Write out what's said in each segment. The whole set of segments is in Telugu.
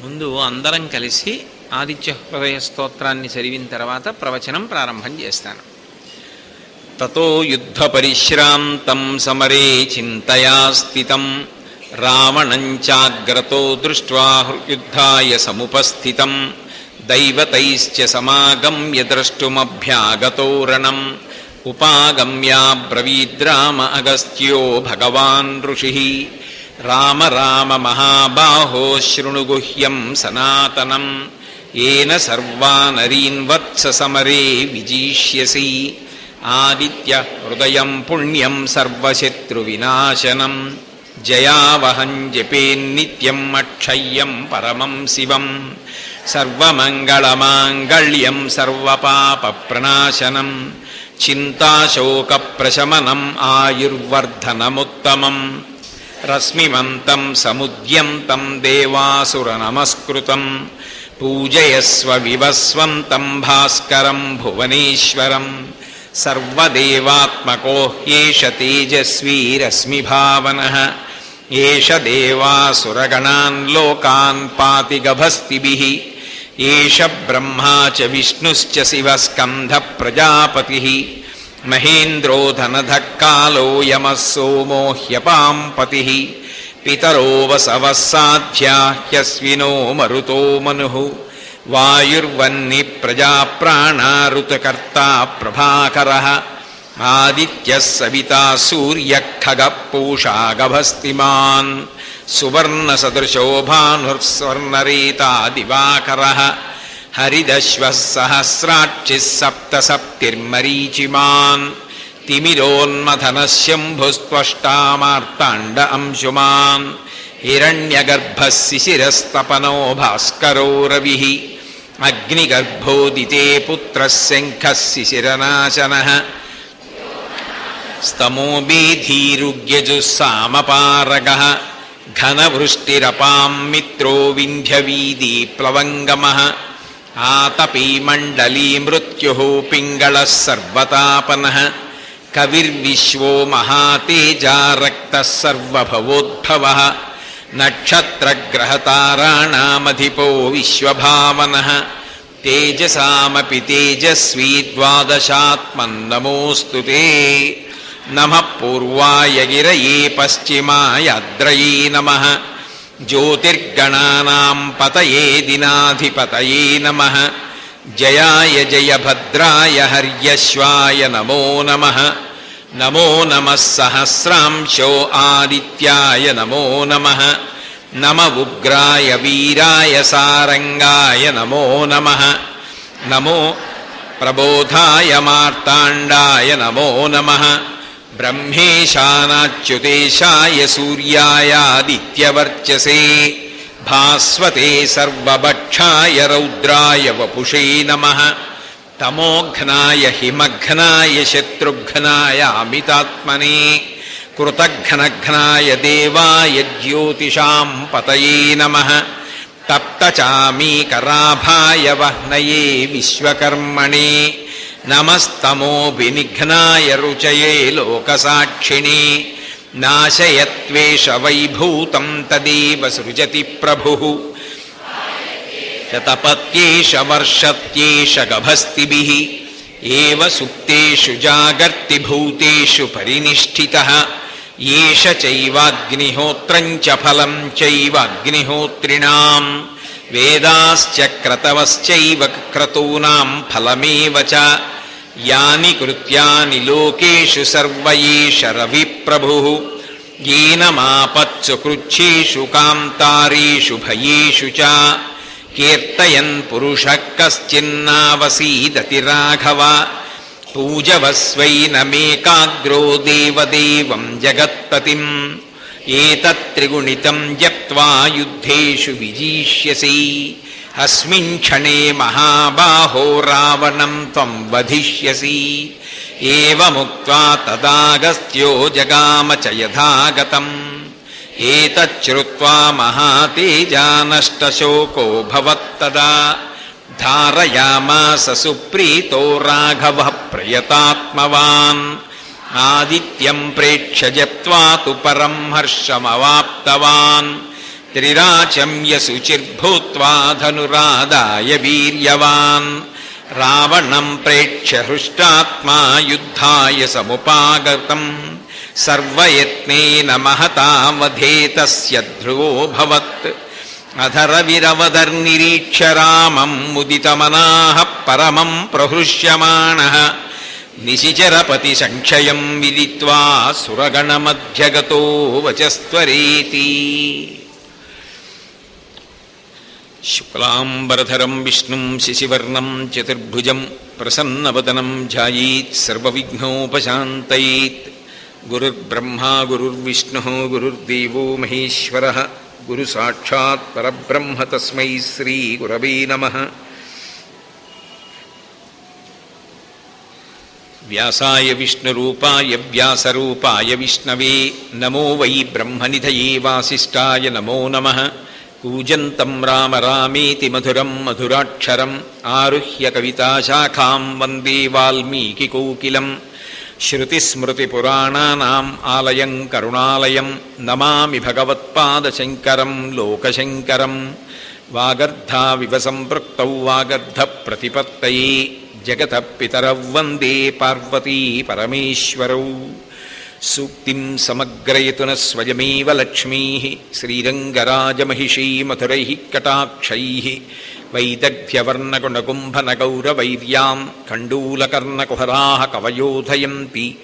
ముందు అందరం కలిసి ఆదిత్య హృదయ స్తోత్రాన్ని చదివిన తర్వాత ప్రవచనం ప్రారంభం చేస్తాను. తతో యుద్ధ పరిశ్రాంతం సమరే చింతయా స్థితం రావణం చాగ్రతో దృష్ట్వా యుద్ధాయ సముపస్థితం. దైవతైశ్చ సమాగమ్య ద్రష్టుమభ్యాగతో రణం ఉపాగమ్యాబ్రవీద్రామ అగస్త్యో భగవాన్ ఋషి. రామ రామ మహాబాహో శృణు గుహ్యం సనాతనం. ఏన సర్వానరీన్ వత్స సమరే విజీష్యసి. ఆదిత్య హృదయం పుణ్యం సర్వశత్రువినాశనం జయావహం జపేన్నిత్యం అక్షయ్యం పరమం శివం. సర్వమంగళమాంగళ్యం సర్వపాపప్రణాశనం చింతాశోకప్రశమనం ఆయుర్వర్ధనముత్తమం. రశ్మిమంతం సముద్యంతం దేవాసురనమస్కృతం పూజయస్వ వివస్వంతం భాస్కరం భువనేశ్వరం సర్వదేవాత్మకో హ్యేష తేజస్వీ రశ్మిభావన ఏష దేవాసురగణాన్ లోకాన్ పాతి గభస్తిభిః ఏష బ్రహ్మా చ విష్ణుశ్చ శివస్కంధ ప్రజాపతిः మహేంద్రో ధనధక్కాలో కాలో యమः సోమో హ్యపాం పతిः పితరో వసవः సాధ్యాహ్యస్వినో మరుతో మనుః వాయుర్వన్ని ప్రజాప్రాణారుతకర్తా ప్రభాకరः ఆదిత్యः సవితా సూర్యः ఖగः పూషా గభస్తిమాన్ సువర్ణసదృశో భానుర్స్వర్ణరేతా దివాకరः హరిదశ్వः సహస్రాక్షిः సప్త సప్తిర్మరీచిమాన్ తిమిరోన్మథనः శంభుస్త్వష్టామార్తాण्ड అంశుమాన్ హిరణ్యగర్భः శిశిరస్తపనో భాస్కరో రవిः అగ్నిగర్భోదితే పుత్రः శంఖः శిశిరనాశనः స్తమోబీధీరుగ్యజుస్సామపారగः ఘనవృష్టిరపాం మిత్రో आतपीमण्डली मृत्युः पिङ्गळः सर्वतापनः कविर्विश्वो महातेजा रक्तः सर्वभवोद्भवः नक्षत्रग्रहताराणामधिपो विश्वभावनः तेजसामपि तेजस्वी द्वादशात्मन्नमोऽस्तु ते नमः पूर्वाय गिरये पश्चिमायाद्रयी नमः జ్యోతిర్గణానాం పతయే దినాధిపతయే నమ జయాయ జయభద్రాయ హర్యశ్వాయ నమో నమ నమో నమ సహస్రాంశో ఆదిత్యాయ నమో నమ నమ ఉగ్రాయ వీరాయ సారంగాయ నమో నమ నమో ప్రబోధాయ మార్తాండాయ నమో నమః ब्रह्मेशानाच्युतेशाय सूर्यायादित्यवर्चसे, भास्वते सर्वभक्षाय रौद्राय वपुषे नमः। तमोघ्नाय हिमघ्नाय शत्रुघ्नाय अमितात्मने, कृतघ्नघ्नाय देवाय ज्योतिषां पतये नमः। तप्तचामीकराभाय वह्नये विश्वकर्मणे नमस्तमो नमस्तमोऽभिनिघ्नाय रुचये लोकसाक्षिणि। नाशयत्वेषवैभूतं तदेव सृजति प्रभुः। शतपत्येष वर्षत्येष गभस्तिभिः एव सुप्तेषु जागर्तिभूतेषु परिनिष्ठितः। एष चैवाग्निहोत्रम् च फलम् चैव अग्निहोत्रिणाम् వేదాశ్చ క్రతవశ్చైవ క్రతూనాం ఫలమేవ చ. యాని కృత్యాని లోకేషు సర్వయేష రవి ప్రభు ఏనమాపత్సు కృచ్ఛేషు కాంతారీషు భయేషు చ. కీర్తయన్ పురుష కశ్చిన్నావసీదతి రాఘవ పూజవస్వైనమేకాగ్రో దేవదేవం జగత్పతిం. ఏతత్త్రిగుణితం జప్వా యుద్ధేషు విజీష్యసి. అస్మిన్ క్షణే మహాబాహో రావణం త్వం వధిష్యసి. ఏవముక్త్వా తదాగస్త్యో జగామ చ యథాగతం. ఏతచ్చుత్వా మహాతేజానష్టశోకో భవత్తదా ధారయామాస సుప్రీతో రాఘవ ప్రయతాత్మవాన్. ఆదిత్యం ప్రేక్షజప్వా తు పరం హర్షమవాప్తవాన్. త్రిరాచమ్యశుచిర్భూత్వా ధనురాదాయ వీర్యవాన్. రావణం ప్రేక్ష హృష్టాత్మా యుద్ధాయ సముపాగతం. సర్వయత్నేన మహతామధేతస్య ధ్రువోభవత్. అధరవిరవదర్నిరీక్ష రామం ముదితమనాః పరమం ప్రహృష్యమాణः. నిశిచరపతి సంక్షయం విదిత్వా సురగణమధ్యగతో వచస్వరేతి శుక్లాంబరధరం విష్ణుం శశివర్ణం చతుర్భుజం ప్రసన్నవదనం ధ్యాయీత్ సర్వవిఘ్నోపశాంతయీత్. గురుర్బ్రహ్మా గురుర్విష్ణు గురుర్దేవో మహేశ్వర. గురు సాక్షాత్ పరబ్రహ్మ తస్మై శ్రీ గురవే నమ. వ్యాసాయ విష్ణురూపాయ వ్యాసరూపాయ విష్ణవే. నమో వై బ్రహ్మనిధయే వాసిష్టాయ నమో నమ. కూజంతం రామ రామేతి మధురం మధురాక్షరం. ఆరుహ్య కవితాశాఖాం వందే వాల్మీకికోకిలం శృతిస్మృతిపురాణానాం ఆలయం కరుణాలయం. నమామి భగవత్పాదశంకరం లోకశంకరం. వాగర్ధావివ సంపృక్తౌ వాగర్ధ ప్రతిపత్తయే. జగత పితరౌ పార్వతీ పరమేశ్వరౌ. సూక్తిం సమగ్రయతున స్వయమేవ లక్ష్మీ శ్రీరంగరాజమహిషీ మధురై కటాక్షై. వైదగ్ధ్యవర్ణగుణకుంభనగౌరవైర్యాం కండూలకర్ణకుహరా కవయోధయంతి.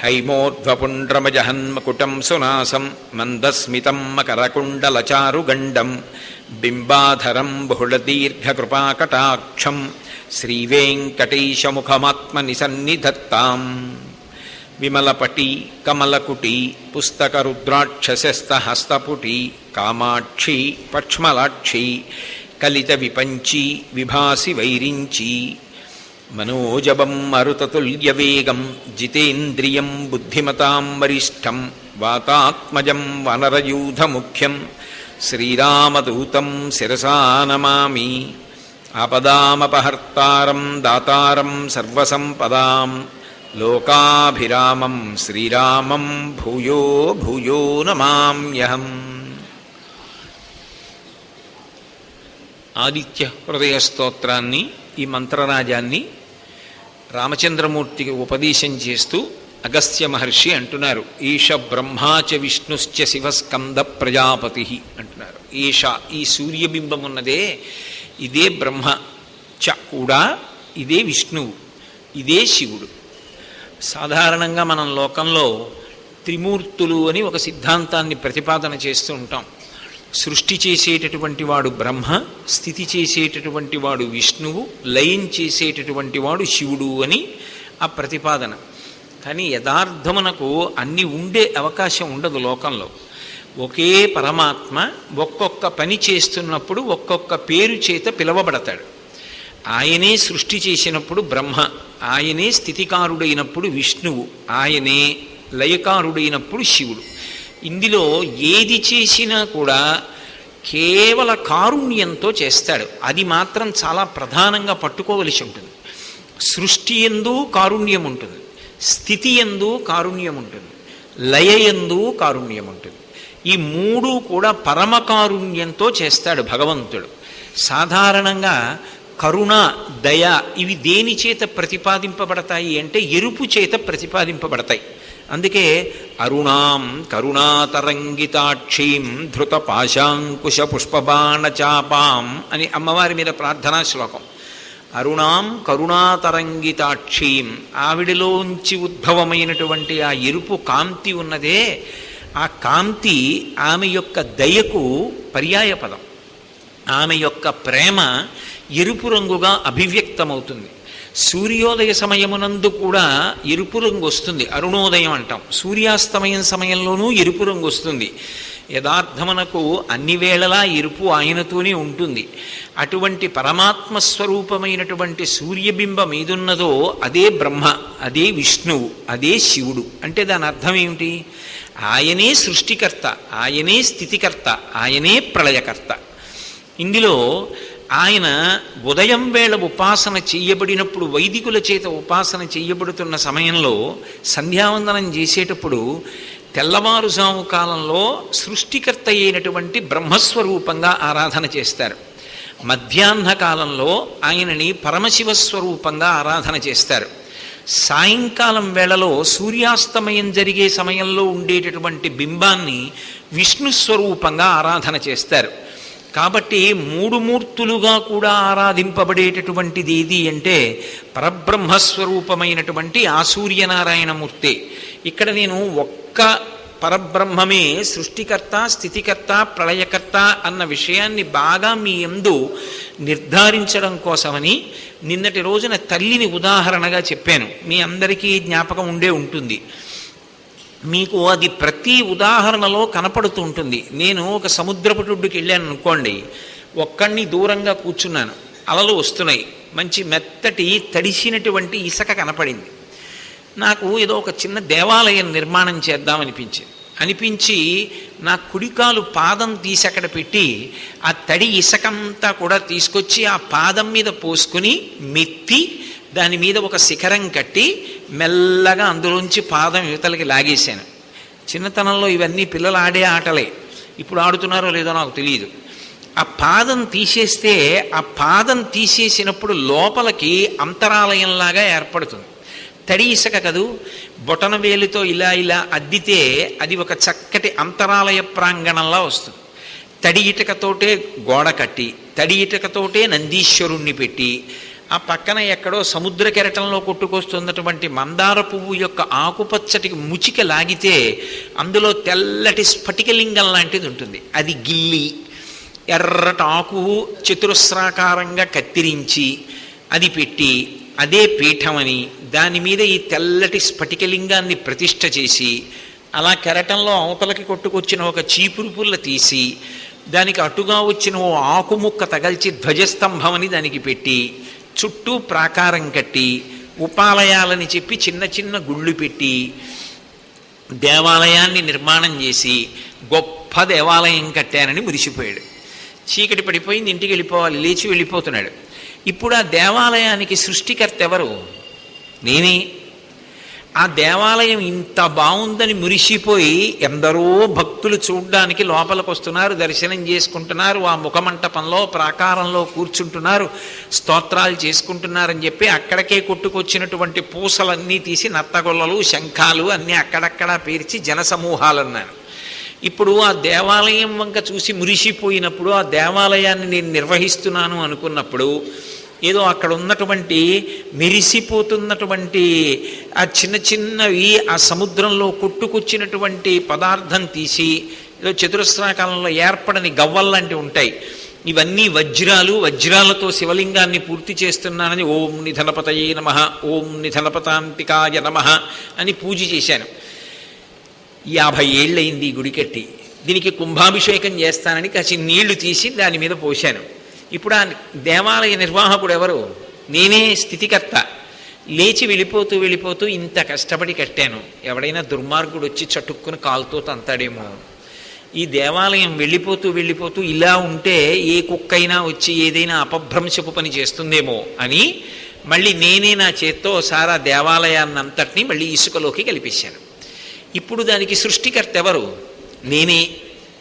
హైమోర్ధ్వపుండ్రమజహన్మకుటం సునాసం మందస్మితం మకరకుండలచారుగండం. బింబాధరం బహుళదీర్ఘకృపాకటాక్షం శ్రీవేంకటేశముఖమాత్మని సన్నిధత్తాం విమలపటి కమలకుటి పుస్తకరుద్రాక్షసస్తహస్తపుటి కామాక్షి పక్ష్మలాక్షి కలిత విపంచి విభాసి వైరించి మనోజవం మరుతతుల్యవేగం జితేంద్రియం బుద్ధిమతాం వరిష్టం వాతాత్మజం వనరయూధముఖ్యం శ్రీరామదూతం శిరసా నమామి. ఆపదామపహర్తారం దాతారం సర్వసంపదాం లోకాభిరామం శ్రీరామం భూయో భూయో నమామ్యహం ఆదిత్య హృదయ స్తోత్రాన్ని ఈ మంత్రరాజాన్ని రామచంద్రమూర్తికి ఉపదేశం చేస్తూ అగస్త్య మహర్షి అంటున్నారు. ఈష బ్రహ్మాచ విష్ణుశ్చ శివస్కంద ప్రజాపతి అంటున్నారు. ఈష ఈ సూర్యబింబం ఉన్నదే ఇదే బ్రహ్మ చ కూడా ఇదే విష్ణువు ఇదే శివుడు. సాధారణంగా మనం లోకంలో త్రిమూర్తులు అని ఒక సిద్ధాంతాన్ని ప్రతిపాదన చేస్తూ ఉంటాం. సృష్టి చేసేటటువంటి వాడు బ్రహ్మ స్థితి చేసేటటువంటి వాడు విష్ణువు లయం చేసేటటువంటి వాడు శివుడు అని ఆ ప్రతిపాదన. కానీ యథార్థమునకు అన్ని ఉండే అవకాశం ఉండదు లోకంలో. ఒకే పరమాత్మ ఒక్కొక్క పని చేస్తున్నప్పుడు ఒక్కొక్క పేరు చేత పిలవబడతాడు. ఆయనే సృష్టి చేసినప్పుడు బ్రహ్మ ఆయనే స్థితికారుడైనప్పుడు విష్ణువు ఆయనే లయకారుడైనప్పుడు శివుడు. ఇందులో ఏది చేసినా కూడా కేవల కారుణ్యంతో చేస్తాడు. అది మాత్రం చాలా ప్రధానంగా పట్టుకోవలసి ఉంటుంది. సృష్టి ఎందు కారుణ్యం ఉంటుంది. స్థితి ఎందు కారుణ్యం ఉంటుంది. లయ ఎందు కారుణ్యం ఉంటుంది. ఈ మూడు కూడా పరమకారుణ్యంతో చేస్తాడు భగవంతుడు. సాధారణంగా కరుణ దయ ఇవి దేని చేత ప్రతిపాదింపబడతాయి అంటే ఎరుపు చేత ప్రతిపాదింపబడతాయి. అందుకే అరుణాం కరుణాతరంగితాక్షీం ధృత పాశాంకుశ పుష్పబాణ చాపాం అని అమ్మవారి మీద ప్రార్థనా శ్లోకం. అరుణాం కరుణాతరంగితాక్షీం ఆవిడలోంచి ఉద్భవమైనటువంటి ఆ ఎరుపు కాంతి ఉన్నదే ఆ కాంతి ఆమె యొక్క దయకు పర్యాయ పదం ఆమె యొక్క ప్రేమ ఎరుపు రంగుగా అభివ్యక్తమవుతుంది. సూర్యోదయ సమయమునందు కూడా ఎరుపు రంగు వస్తుంది. అరుణోదయం అంటాం. సూర్యాస్తమయం సమయంలోనూ ఎరుపు రంగు వస్తుంది. యథార్థమునకు అన్ని వేళలా ఎరుపు ఆయనతోనే ఉంటుంది. అటువంటి పరమాత్మ స్వరూపమైనటువంటి సూర్యబింబం ఏదున్నదో అదే బ్రహ్మ అదే విష్ణువు అదే శివుడు. అంటే దాని అర్థం ఏమిటి? ఆయనే సృష్టికర్త ఆయనే స్థితికర్త ఆయనే ప్రళయకర్త. ఇందులో ఆయన ఉదయం వేళ ఉపాసన చేయబడినప్పుడు వైదికుల చేత ఉపాసన చేయబడుతున్న సమయంలో సంధ్యావందనం చేసేటప్పుడు తెల్లవారుజాము కాలంలో సృష్టికర్త అయినటువంటి బ్రహ్మస్వరూపంగా ఆరాధన చేస్తారు. మధ్యాహ్న కాలంలో ఆయనని పరమశివ స్వరూపంగా ఆరాధన చేస్తారు. సాయంకాలం వేళలో సూర్యాస్తమయం జరిగే సమయంలో ఉండేటటువంటి బింబాన్ని విష్ణు స్వరూపంగా ఆరాధన చేస్తారు. కాబట్టి మూడు మూర్తులుగా కూడా ఆరాధింపబడేటటువంటిది ఏది అంటే పరబ్రహ్మస్వరూపమైనటువంటి ఆ సూర్యనారాయణమూర్తే ఇక్కడ నేను ఒక్క పరబ్రహ్మమే సృష్టికర్త స్థితికర్త ప్రళయకర్త అన్న విషయాన్ని బాగా మీ ఎందు నిర్ధారించడం కోసమని నిన్నటి రోజున తల్లిని ఉదాహరణగా చెప్పాను. మీ అందరికీ జ్ఞాపకం ఉండే ఉంటుంది. మీకు అది ప్రతి ఉదాహరణలో కనపడుతూ ఉంటుంది. నేను ఒక సముద్రపుటుడికి వెళ్ళాను అనుకోండి. ఒక్కడిని దూరంగా కూర్చున్నాను. అలలు వస్తున్నాయి. మంచి మెత్తటి తడిసినటువంటి ఇసక కనపడింది. నాకు ఏదో ఒక చిన్న దేవాలయం నిర్మాణం చేద్దామనిపించింది. అనిపించి నా కుడికాలు పాదం తీసి అక్కడ పెట్టి ఆ తడి ఇసకంతా కూడా తీసుకొచ్చి ఆ పాదం మీద పోసుకుని మెత్తి దాని మీద ఒక శిఖరం కట్టి మెల్లగా అందులోంచి పాదం యువతలకి లాగేశాను. చిన్నతనంలో ఇవన్నీ పిల్లలు ఆడే ఆటలే. ఇప్పుడు ఆడుతున్నారో లేదో నాకు తెలియదు ఆ పాదం తీసేస్తే ఆ పాదం తీసేసినప్పుడు లోపలికి అంతరాలయంలాగా ఏర్పడుతుంది. తడి ఇసుక కదూ బొటన వేలితో ఇలా ఇలా అద్దితే అది ఒక చక్కటి అంతరాలయ ప్రాంగణంలా వస్తుంది. తడి ఇటుకతోటే గోడ కట్టి తడి ఇటుకతోటే నందీశ్వరుణ్ణి పెట్టి ఆ పక్కన ఎక్కడో సముద్ర కెరటంలో కొట్టుకొస్తున్నటువంటి మందార పువ్వు యొక్క ఆకుపచ్చటి ముచిక లాగితే అందులో తెల్లటి స్ఫటికలింగం లాంటిది ఉంటుంది. అది గిల్లి ఎర్రటి ఆకు చతురస్రాకారంగా కత్తిరించి అది పెట్టి అదే పీఠమని దాని మీద ఈ తెల్లటి స్ఫటికలింగాన్ని ప్రతిష్ట చేసి అలా కెరటంలో అవతలకి కొట్టుకొచ్చిన ఒక చీపురు పుల్ల తీసి దానికి అటుగా వచ్చిన ఓ ఆకుముక్క తగల్చి ధ్వజస్తంభం అని దానికి పెట్టి చుట్టూ ప్రాకారం కట్టి ఉపాలయాలని చెప్పి చిన్న చిన్న గుళ్ళు పెట్టి దేవాలయాన్ని నిర్మాణం చేసి గొప్ప దేవాలయం కట్టానని మురిసిపోయాడు. చీకటి పడిపోయింది ఇంటికి వెళ్ళిపోవాలి లేచి వెళ్ళిపోతున్నాడు. ఇప్పుడు ఆ దేవాలయానికి సృష్టికర్త ఎవరు? నేనే. ఆ దేవాలయం ఇంత బాగుందని మురిసిపోయి ఎందరో భక్తులు చూడ్డానికి లోపలికి వస్తున్నారు దర్శనం చేసుకుంటున్నారు ఆ ముఖమంటపంలో ప్రాకారంలో కూర్చుంటున్నారు స్తోత్రాలు చేసుకుంటున్నారని చెప్పి అక్కడికే కొట్టుకొచ్చినటువంటి పూసలన్నీ తీసి నత్తగొల్లలు శంఖాలు అన్నీ అక్కడక్కడ పేర్చి జనసమూహాలు అన్నారు ఇప్పుడు ఆ దేవాలయం వంక చూసి మురిసిపోయినప్పుడు ఆ దేవాలయాన్ని నేను నిర్వహిస్తున్నాను అనుకున్నప్పుడు ఏదో అక్కడ ఉన్నటువంటి మెరిసిపోతున్నటువంటి ఆ చిన్న చిన్నవి ఆ సముద్రంలో కొట్టుకొచ్చినటువంటి పదార్థం తీసి ఏదో చతురస్రాకాలంలో ఏర్పడని గవ్వల్లాంటివి ఉంటాయి. ఇవన్నీ వజ్రాలు వజ్రాలతో శివలింగాన్ని పూర్తి చేస్తున్నానని ఓం నిధనపతయే నమ ఓం నిధనపతాంతికాయ నమ అని పూజ చేశాను. యాభై ఏళ్ళయింది ఈ గుడి కట్టి. దీనికి కుంభాభిషేకం చేస్తానని కాసి నీళ్ళు తీసి దాని మీద పోశాను. ఇప్పుడు ఆ దేవాలయ నిర్వాహకుడు ఎవరు? నేనే స్థితికర్త. లేచి వెళ్ళిపోతూ వెళ్ళిపోతూ ఇంత కష్టపడి కట్టాను. ఎవడైనా దుర్మార్గుడు వచ్చి చటుక్కుని కాలుతో తంతాడేమో. ఈ దేవాలయం వెళ్ళిపోతూ వెళ్ళిపోతూ ఇలా ఉంటే ఏ కుక్కైనా వచ్చి ఏదైనా అపభ్రంశపు పని చేస్తుందేమో అని మళ్ళీ నేనే నా చేత్తో సారా దేవాలయాన్నంతటినీ మళ్ళీ ఇసుకలోకి కలిపేశాను. ఇప్పుడు దానికి సృష్టికర్త ఎవరు? నేనే.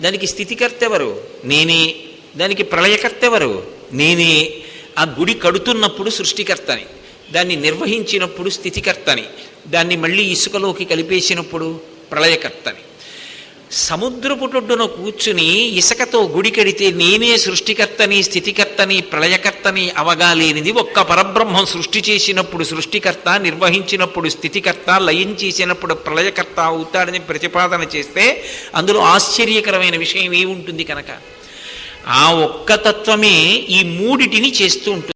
దానికి స్థితికర్త ఎవరు? నేనే. దానికి ప్రళయకర్త ఎవరు? నేనే. ఆ గుడి కడుతున్నప్పుడు సృష్టికర్తని. దాన్ని నిర్వహించినప్పుడు స్థితికర్తని. దాన్ని మళ్ళీ ఇసుకలోకి కలిపేసినప్పుడు ప్రళయకర్తని. సముద్రపుటొడ్డున కూర్చుని ఇసుకతో గుడి కడితే నేనే సృష్టికర్తని స్థితికర్తని ప్రళయకర్తని అవగాలేనిది ఒక్క పరబ్రహ్మం సృష్టి చేసినప్పుడు సృష్టికర్త నిర్వహించినప్పుడు స్థితికర్త లయం చేసినప్పుడు ప్రళయకర్త అవుతాడని ప్రతిపాదన చేస్తే అందులో ఆశ్చర్యకరమైన విషయం ఏముంటుంది కనుక? ఆ ఒక్క తత్వమే ఈ మూడిటిని చేస్తూ ఉంటుంది.